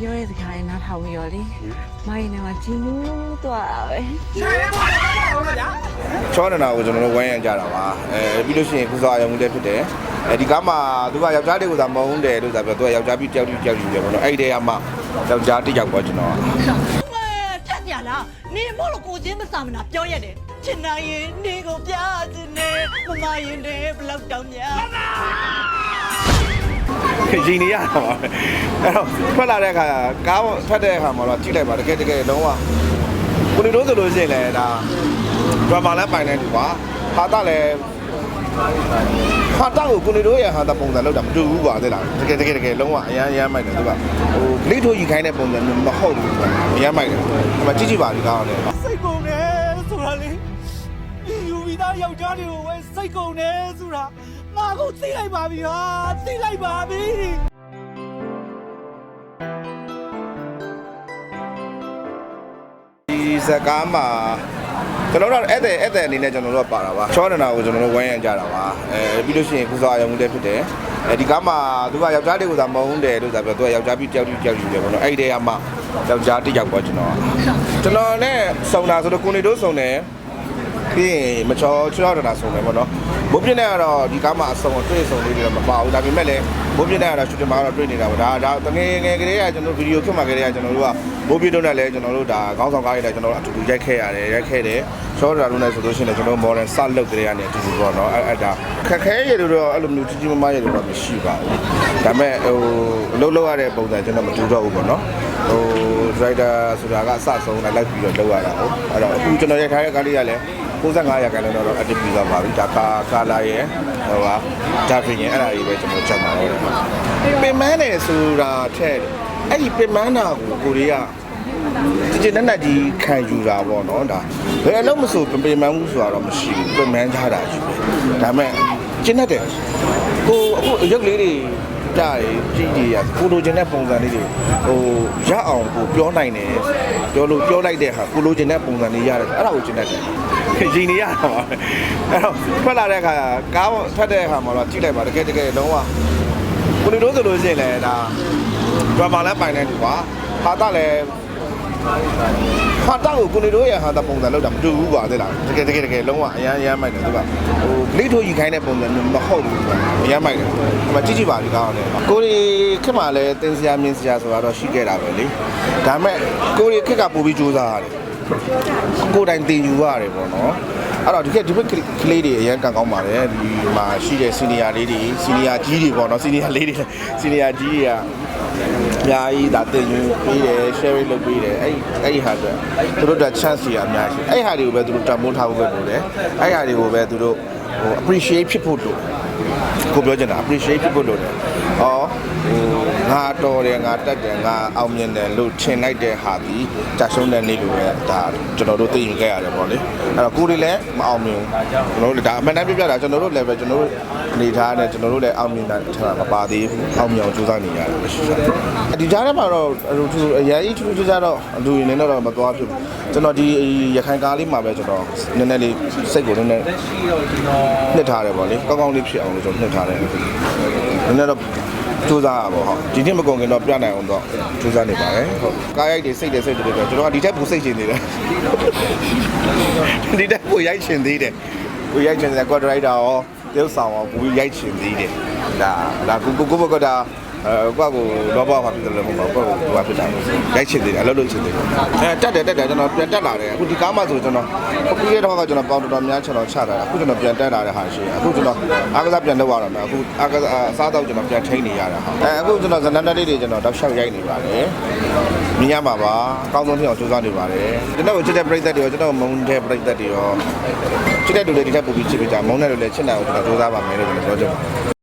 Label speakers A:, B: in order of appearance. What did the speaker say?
A: ပြောတဲ့စကားလေးနားထောင်ပြီးတော့လေမိုင်းနေမှာဂျင်းလို့သွားတာပဲ
B: ချောနနာကိုကျွန်တော်တို့ဝိုင်းရံကြတာပါအဲပြီးလို့ရှိရင်ကုစားရုံလည်းဖြစ်တယ်အဲဒီကားမှာသူကယောက်ျားလေးကိုသာမဟုတ်တယ်လို့သာပြောသူကယောက်ျားပြီးတယောက်တည်းတယောက်တည်းပဲပေါ့နော်အဲ့ဒီတည်းကမှယောက်ျားတစ်ယောက်ပေါ့ကျွန်တော်က
C: မဲဖြတ်ပြလားနေမို့လို့ကိုချင်းမစာမနာပြောရတယ်ချင်နိုင်ရင်နေကိုပြစနေမမရင်နေဘလောက်တောင်များ
B: ရင်နေရတာပါပဲအဲ့တော့ထွက်လာတဲ့အခါကားထွက်တဲ့အခါမှာတော့ကြည့်လိုက်ပါတကယ်တကယ်လုံးဝကိုနေတို့ဆိုလို့ရှိရင်လည်းဒါဒရမာလည်းပိုင်နေတူပါဟာတာလည်းဟာတာကိုကိုနေတို့ရဲ့ဟာတာပုံစံလောက်တာမတူဘူးပါတဲ့လားတကယ်တကယ်တကယ်လုံးဝအရန်အရန်မိုက်တယ်သူကဟိုဂလိထိုးယူခိုင်းတဲ့ပုံစံမျိုးမဟုတ်ဘူးကွာအရန်မိုက်တယ်ဒီမှာကြည့်ကြည့်ပါဒီကားကလည်း
D: စိတ်ကုန်တယ်ဆိုတာလေဒီယူပြီးသားယောက်ျားတွေကိုပဲစိတ်ကုန်တယ်ဆိုတာ ငါကိုသိလိုက်ပါပြီဟာသိလိုက်ပါပြီ
B: ဒီဇကားမှာကျွန်တော်တို့အဲ့တဲ့အဲ့တဲ့အနေနဲ့ကျွန်တော်တို့ကပါတာပါချောနနာကိုကျွန်တော်တို့ဝိုင်းရံကြတာပါအဲပြီးလို့ရှိရင်ကုစားရုံလည်းဖြစ်တယ်အဲဒီကားမှာသူကယောက်ျားလေးကိုသာမဟုတ်တယ်လို့သာပြောသူကယောက်ျားပြီးတယောက်တည်းတယောက်တည်းပဲပေါ့နော်အဲ့ဒီတည်းကမှယောက်ျားတစ်ယောက်ပေါ့ကျွန်တော်ကကျွန်တော်နဲ့စုံတာဆိုတော့ကိုနေတို့စုံတယ်ပြီးရင်မချောချောတနာစုံတယ်ပေါ့နော် ဘုပြင်းနဲ့ကတော့ဒီကားမှာအစုံတွေ့စုံလေးတွေတော့မပါဘူးဒါပေမဲ့လည်းဘုပြင်းနဲ့ကတော့ရှူတင်မှာတော့တွေ့နေတာပေါ့ဒါဒါတငယ်ငယ်ကလေးကကျွန်တော်ဗီဒီယိုခက်မှာကလေးကကျွန်တော်တို့ကဘိုးပြင်းတို့နဲ့လည်းကျွန်တော်တို့ဒါခေါင်းဆောင်ကားတွေလည်းကျွန်တော်တို့အတူတူရိုက်ခဲ့ရတယ်ရိုက်ခဲ့တယ်ချောတာတို့နဲ့ဆိုလို့ရှိရင်လည်းကျွန်တော် modern စလုတ်ကလေးကနေအတူတူပေါ့နော်အဲ့အဲ့ဒါခက်ခဲရလို့တော့အဲ့လိုမျိုးကြီးကြီးမားမားရလို့တော့မရှိပါဘူးဒါပေမဲ့ဟိုအလုပ်လုပ်ရတဲ့ပုံစံကျွန်တော်မတူတော့ဘူးပေါ့နော်ဟို driver ဆိုတာကအစဆုံးလိုက်ပြီးတော့လုပ်ရတာဟုတ်အဲ့တော့အခုကျွန်တော်ရိုက်ထားတဲ့ကားလေးကလည်း65ရာခိုင်နှုန်းတော့အတစ်ပြီးသွားပါပြီဒါကာကာလာရဲ့ဟိုပါဒါပြင်ရင်အဲ့ဒါကြီးပဲကျွန်တော်ချက်မှာတော့ပင်မန်းတယ်ဆိုတာထက်အဲ့ဒီပင်မန်းတာကိုကိုရီးယားဒီကျနက်နက်ကြီးခံယူတာပေါ့နော်ဒါဘယ်အလုံးမဆိုပင်မန်းမှုဆိုတာတော့မရှိဘူးပင်မန်းကြတာရှိပဲဒါပေမဲ့ကျနက်တယ်ကိုအခုရုပ်လေးတွေ တားကြည့်ကြည့်ရကိုလိုချင်တဲ့ပုံစံလေးတွေဟိုရအောင်ကိုပြောနိုင်တယ်ပြောလို့ပြောလိုက်တဲ့ဟာကိုလိုချင်တဲ့ပုံစံလေးရတယ်အဲ့ဒါကိုကျနက်တယ်ရင်နေရတာပါပဲအဲ့တော့ထွက်လာတဲ့အခါကားထွက်တဲ့အခါမှာတော့ကြည့်လိုက်ပါတကယ်တကယ်လုံးဝကိုနေတို့ဆိုလို့ရှိရင်လည်းဒါဒရမာလည်းပိုင်နေတူပါဟာတာလည်း ဟာတာကိုကိုနေတို့ရဲ့ဟာတာပုံစံလောက်တာမတူဘူးပါတဲ့လားတကယ်တကယ်တကယ်လုံးဝအရန်အရန်မိုက်တယ်သူကဟိုဂလိထိုးယူခိုင်းတဲ့ပုံစံမျိုးမဟုတ်ဘူးကွာအရန်မိုက်တယ်ဒီမှာကြည့်ကြည့်ပါဒီကားကလည်းကိုရီခက်မှလည်းတင်းစရာမြင်းစရာဆိုတာတော့ရှိခဲ့တာပဲလေဒါပေမဲ့ကိုရီခက်ကပို့ပြီးစူးစမ်းရတယ်ကိုယ်တိုင်တင်ယူရတယ်ပေါ့နော်အဲ့တော့ဒီကဒီဘက်ကလေးတွေအရင်ကန်ကောင်းပါတယ်ဒီမှာရှိတဲ့စီနီယာလေးတွေစီနီယာကြီးတွေပေါ့နော်စီနီယာလေးတွေစီနီယာကြီးတွေကအ များကြီးဒါတင်ယူပေးတယ် sharing လုပ်ပေးတယ်အဲ့အဲ့ဒီဟာအတွက်သူတို့က chance တွေအများကြီးအဲ့ဟာတွေကိုပဲသူတို့တန်ဖိုးထားဖို့ပဲလုပ်တယ်အဲ့ဟာတွေကိုပဲသူတို့ဟို appreciate ဖြစ်ဖို့လုပ်ကိုပြောချင်တာ appreciate ဖြစ်ဖို့လုပ်တယ်ဟောဟို ငါတော်တယ်ငါတက်တယ်ငါအောင်မြင်တယ်လို့ထင်လိုက်တဲ့ဟာဒီကြာရှုံးတဲ့နေ့လိုပဲဒါကျွန်တော်တို့သိယူခဲ့ရတယ်ပေါ့လေအဲ့တော့ကိုယ်တွေလည်းမအောင်မြင်ဘူးကျွန်တော်တို့လည်းဒါအမှန်တမ်းပြပြတာကျွန်တော်တို့ level ကျွန်တော်တို့အနေထားနဲ့ကျွန်တော်တို့လည်းအောင်မြင်တာထက်မပါသေးဘူးအောင်မြင်အောင်ကြိုးစားနေရတယ်ရှိတယ်ဒီကြားထဲမှာတော့ဟိုသူအရင်ထူးထူးခြားတော့အလူရင်းနေတော့မသွားဖြစ်ဘူးကျွန်တော်ဒီရခိုင်ကားလေးမှာပဲကျွန်တော်နည်းနည်းလေးစိတ်ကိုနည်းနည်းနှစ်ထားတယ်ပေါ့လေကောင်းကောင်းလေးဖြစ်အောင်လို့ကျွန်တော်နှစ်ထားတယ်နည်းနည်းတော့ စူးစမ်းရပါဘောဟုတ်ဒီနေ့မကုန်ခင်တော့ပြနိုင်အောင်တော့စူးစမ်းနေပါတယ်ဟုတ်ကားရိုက်တွေစိတ်တွေစိတ်တွေပြောကျွန်တော်ကဒီထက်ပိုစိတ်ရှင်နေတယ်ဒီထက်ပိုရိုက်ရှင်သေးတယ်ကိုရိုက်ရှင်တယ်ကွာဒရိုက်တာရောသေုပ်ဆောင်ရောကိုရိုက်ရှင်သေးတယ်ဒါဒါကိုကိုကိုဘကဒါ အဲကွာကိုလောဘမှာဖြစ်တယ်လို့မဟုတ်ပါဘူးကွာကိုကဖြစ်တာရိုက်ရှင်သေးတယ်အလုပ်လုပ်ရှင်သေးတယ်အဲတက်တယ်တက်တယ်ကျွန်တော်ပြန်တက်လာတယ်အခုဒီကားမှဆိုကျွန်တော်အခုရတော့ကကျွန်တော်ပေါင်တော်တော်များကျွန်တော်ချတာအခုကျွန်တော်ပြန်တက်လာတဲ့ဟာရှိအခုကျွန်တော်အားကစားပြန်လုပ်ရတော့မယ်အခုအားကစားအစားတော့ကျွန်တော်ပြန်ထိန်းနေရတာဟာအဲအခုကျွန်တော်ဇနန်းတက်လေးတွေကျွန်တော်တောက်လျှောက်ရိုက်နေပါတယ်မြင်ရမှာပါအကောင်းဆုံးထင်အောင်စူးစမ်းနေပါတယ်ကျွန်တော်ကိုချစ်တဲ့ပရိသတ်တွေရောကျွန်တော်မုန်းတဲ့ပရိသတ်တွေရောချစ်တဲ့လူတွေဒီထက်ပိုပြီးချစ်ပေးကြမုန်းတဲ့လူတွေလည်းချစ်နိုင်အောင်ကျွန်တော်စူးစမ်းပါမယ်လို့ကျွန်တော်ပြောချင်ပါတယ်